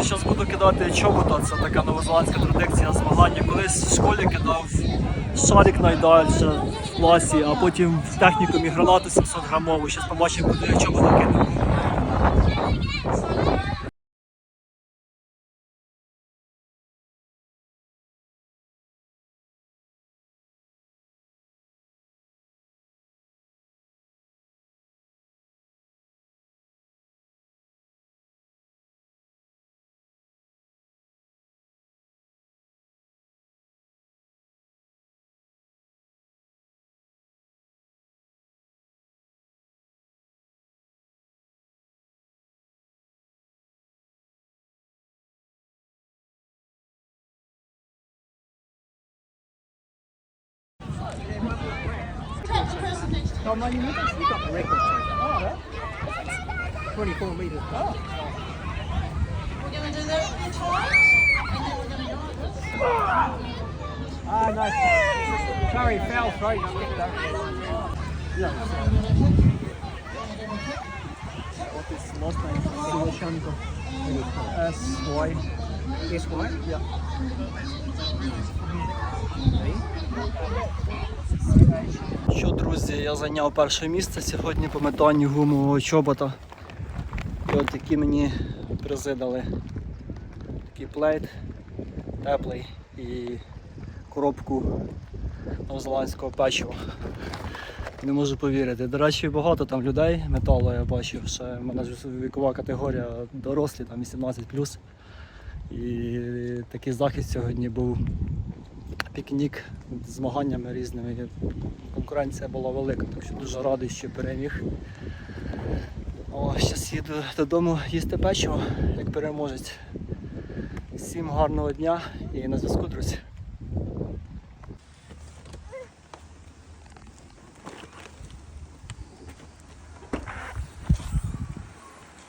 Друзі, зараз буду кидати чобота, це така новозеландська традиція змагання. Колись в школі кидав шарик найдальше в класі, а потім в технікумі гранату 700 грамову. Зараз побачимо, куди я чобота кину. Got the record. Oh, yeah. 24 meters. Oh. We're going to do that in and then we're going to go this. Ah, nice. Sorry, foul throat. You last name? Shanko. S-Y. S-Y? Yeah. Що, друзі, я зайняв перше місце сьогодні по метанню гумового чобота. І от такі мені призи дали. Такий плейт теплий і коробку новозеландського печива. Не можу повірити. До речі, багато там людей металу я бачив. Ще в мене ж вікова категорія дорослі, там 18 І такий захід сьогодні був пікнік з змаганнями різними. Конкуренція була велика, так що дуже радий, що переміг. О, зараз їду додому їсти печиво, як переможець. Всім гарного дня і на зв'язку, друзі.